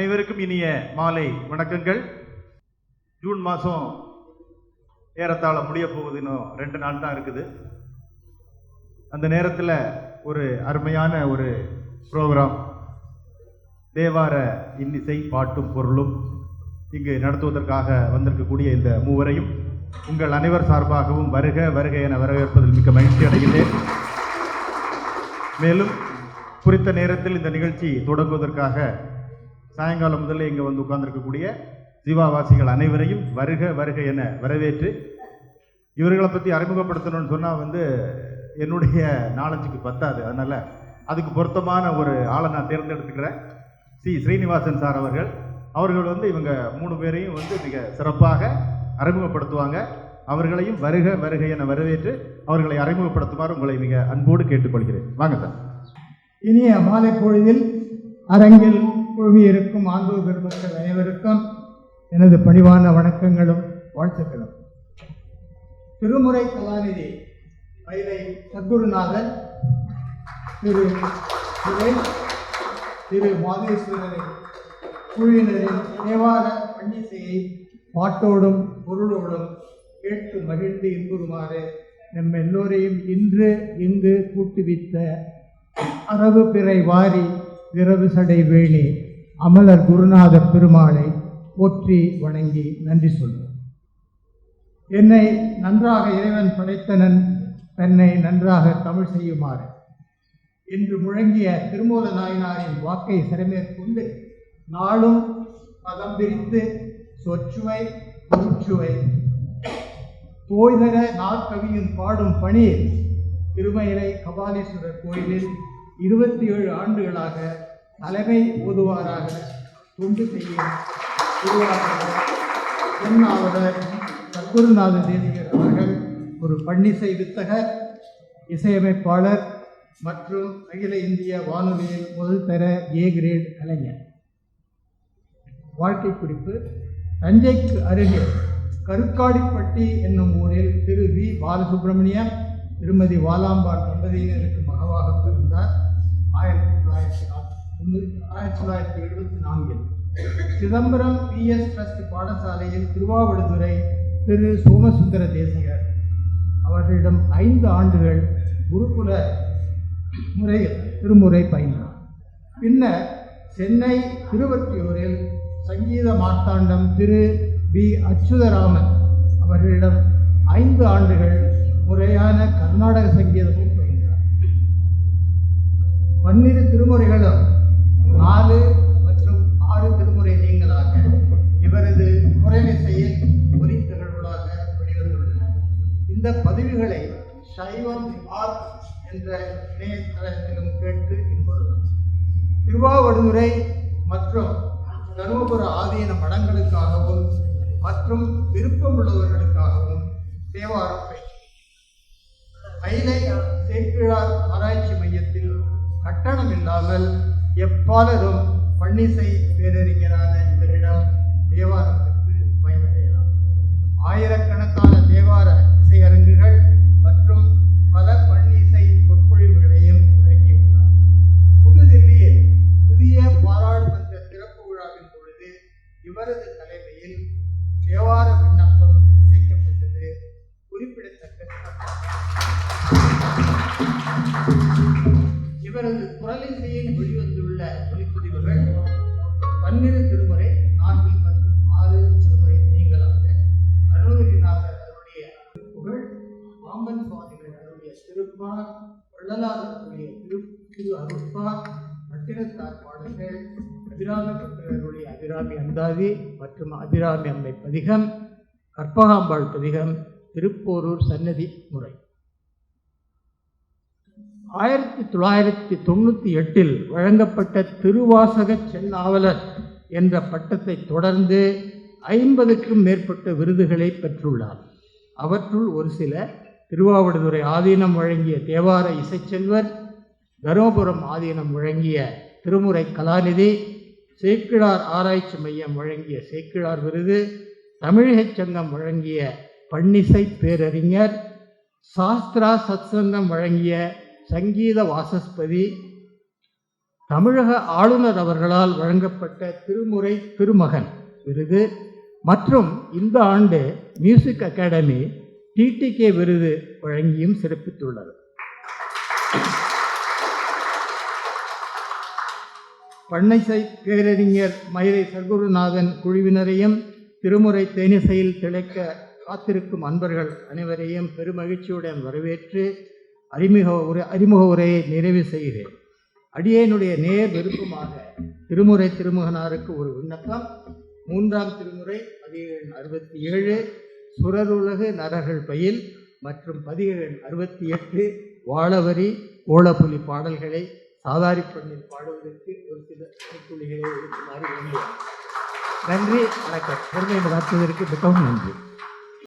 அனைவருக்கும் இனிய மாலை வணக்கங்கள். ஜூன் மாதம் ஏறத்தாழ முடிய போகுது இன்னும் ரெண்டு நாள் தான் இருக்குது. அந்த நேரத்தில் ஒரு அருமையான ஒரு ப்ரோக்ராம் தேவார இன்னிசை பாட்டும் பொருளும் இங்கு நடத்துவதற்காக வந்திருக்கக்கூடிய இந்த மூவரையும் உங்கள் அனைவர் சார்பாகவும் வருக வருக என வரவேற்பதில் மிக்க மகிழ்ச்சி அடைகிறேன் மேலும் குறித்த நேரத்தில் இந்த நிகழ்ச்சி தொடங்குவதற்காக சாயங்காலம் முதல்ல இங்கே வந்து உட்கார்ந்துருக்கக்கூடிய ஜீவாவாசிகள் அனைவரையும் வருக வருக என வரவேற்று இவர்களை பற்றி அறிமுகப்படுத்தணும்னு சொன்னால் வந்து என்னுடைய நாலஞ்சுக்கு பத்தாது. அதனால் அதுக்கு பொருத்தமான ஒரு ஆளை நான் தேர்ந்தெடுத்துக்கிறேன். சி. ஸ்ரீனிவாசன் சார் அவர்கள். அவர்கள் வந்து இவங்க மூணு பேரையும் வந்து மிக சிறப்பாக அறிமுகப்படுத்துவாங்க. அவர்களையும் வருக வருக என வரவேற்று அவர்களை அறிமுகப்படுத்துமாறு உங்களை மிக அன்போடு கேட்டுக்கொள்கிறேன். வாங்க சார். இனிய மாலை பொழுதில் அரங்கில் குழுமியிருக்கும் ஆண்டோர் பெருமக்கள் அனைவருக்கும் எனது பணிவான வணக்கங்களும் வாழ்த்துக்களும். திருமுறை கலாநிதி மயிலை சத்குருநாதன் திரு திரு மாதேஸ்வரரின் குழுவினரின் தேவார பண்டிகையை பாட்டோடும் பொருளோடும் கேட்டு மகிழ்ந்து இன்புறுமாறு நம் எல்லோரையும் இன்று இங்கு கூட்டுவித்த அரவு பிறை வாரி விரவு சடை வேணி அமலர் குருநாத பெருமாளை போற்றி வணங்கி நன்றி சொல்வோம். என்னை நன்றாக இறைவன் படைத்தனன் தன்னை நன்றாக தமிழ் செய்யுமாறு என்று முழங்கிய திருமூல நாயனாரின் வாக்கை சிறமேற்கொண்டு நாளும் பதம் பிரித்து சொச்சுவை பொருட்சுவை தோய்தர நாற்கவியும் பாடும் பணியில் திருமயிலை கபாலீஸ்வரர் கோயிலில் இருபத்தி ஏழு ஆண்டுகளாக தலைமை ஊதுவாராக தொண்டு செய்ய திருவாளர் சத்குருநாத தேவியர் அவர்கள் ஒரு பன்னிசை வித்தகர் இசையமைப்பாளர் மற்றும் அகில இந்திய வானொலியில் முதல் பெற ஏ கிரேட் கலைஞர். வாழ்க்கை குறிப்பு தஞ்சைக்கு அருகே கருக்காடிப்பட்டி என்னும் ஊரில் திரு வி. பாலசுப்ரமணியம் திருமதி வாலாம்பாள் தம்பதியினருக்கு மகவாக பிறந்தார். ஆயிரத்தி தொள்ளாயிரத்தி எழுபத்தி நான்கில் சிதம்பரம் பிஎஸ் ட்ரஸ்ட் பாடசாலையில் திருவாவடுதுறை திரு சோமசுந்தர தேசிகர் அவர்களிடம் ஐந்து ஆண்டுகள் குருகுல முறையில் திருமுறை பயின்றார். பின்னர் சென்னை திருவற்றியூரில் சங்கீத மார்த்தாண்டம் திரு பி அச்சுதராமன் அவர்களிடம் ஐந்து ஆண்டுகள் முறையான கர்நாடக சங்கீதம் இந்த பதிவுகளை சைவம் ஆர் என்ற இணையதளத்திலும் கேட்டு இன்புறலாம் திருவாவடுதுறை மற்றும் தருமபுர ஆதீன மடங்களுக்காகவும் மற்றும் விருப்பமுள்ளவர்களுக்காகவும் தேவாரம் பயிற்சி. மயிலை சேக்கிழார் ஆராய்ச்சி மையத்தில் கட்டணம் இல்லாமல் எப்பாலரும் பன்னிசை பேரறிஞரான இவரிடம் தேவாரத்திற்கு பயனடையலாம். ஆயிரக்கணக்கான தேவார இசையரங்குகள் மற்றும் பல பன்னிசை சொற்பொழிவுகளையும் வழங்கியுள்ளார் புதுதில்லியில் புதிய பாராளுமன்ற திறப்பு விழாவின் பொழுது இவரது தலைமையில் தேவார விண்ணப்பம் இசைக்கப்பட்டது குறிப்பிடத்தக்க இவரது குரலிசையில் வெளிவந்துள்ள ஒளிப்பதிவுகள் பன்னிரு திருப்பா வள்ளலாருடைய திரு திரு அருப்பா பட்டினத்தார் பாடல்கள் அபிராமி பத்திரருடைய அபிராமி அந்தாதி மற்றும் அபிராமி அம்மை பதிகம் கற்பகாம்பாள் பதிகம் திருப்போரூர் சன்னதி முறை. ஆயிரத்தி தொள்ளாயிரத்தி தொண்ணூற்றி எட்டில் வழங்கப்பட்ட திருவாசக சென்னாவலர் என்ற பட்டத்தை தொடர்ந்து ஐம்பதுக்கும் மேற்பட்ட விருதுகளை பெற்றுள்ளார். அவற்றுள் ஒரு சில திருவாவடுதுறை ஆதீனம் வழங்கிய தேவார இசைச்செல்வர் தருமபுரம் ஆதீனம் வழங்கிய திருமுறை கலாநிதி சேக்கிழார் ஆராய்ச்சி மையம் வழங்கிய சேக்கிழார் விருது தமிழகச் சங்கம் வழங்கிய பன்னிசை பேரறிஞர் சாஸ்திரா சத்சங்கம் வழங்கிய சங்கீத வாசஸ்பதி தமிழக ஆளுநர் அவர்களால் வழங்கப்பட்ட திருமுறை திருமகன் விருது மற்றும் இந்த ஆண்டு மியூசிக் அகாடமி டிடிகே விருது வழங்கியும் சிறப்பித்துள்ளது. பண்ணைசை பேரறிஞர் மயிலை சர்க்குருநாதன் குழுவினரையும் திருமுறை தேனிசையில் திளைக்க காத்திருக்கும் அன்பர்கள் அனைவரையும் பெருமகிழ்ச்சியுடன் வரவேற்று அறிமுக உரை அறிமுக உரையை நிறைவு செய்கிறேன். அடியேனுடைய நேர் விருப்பமாக திருமுறை திருமுகனாருக்கு ஒரு விண்ணப்பம். மூன்றாம் திருமுறை பதிகன் அறுபத்தி ஏழு. சுரருலகு நரர்கள் பயில் மற்றும் பதிகன் அறுபத்தி எட்டு வாழவரி ஓலப்புலி பாடல்களை சாதாரி பண்ணில் பாடுவதற்கு ஒரு சில துளிகளை எடுக்குமாறு நன்றி வணக்கம். பொறுமை நடத்துவதற்கு மிகவும் நன்றி.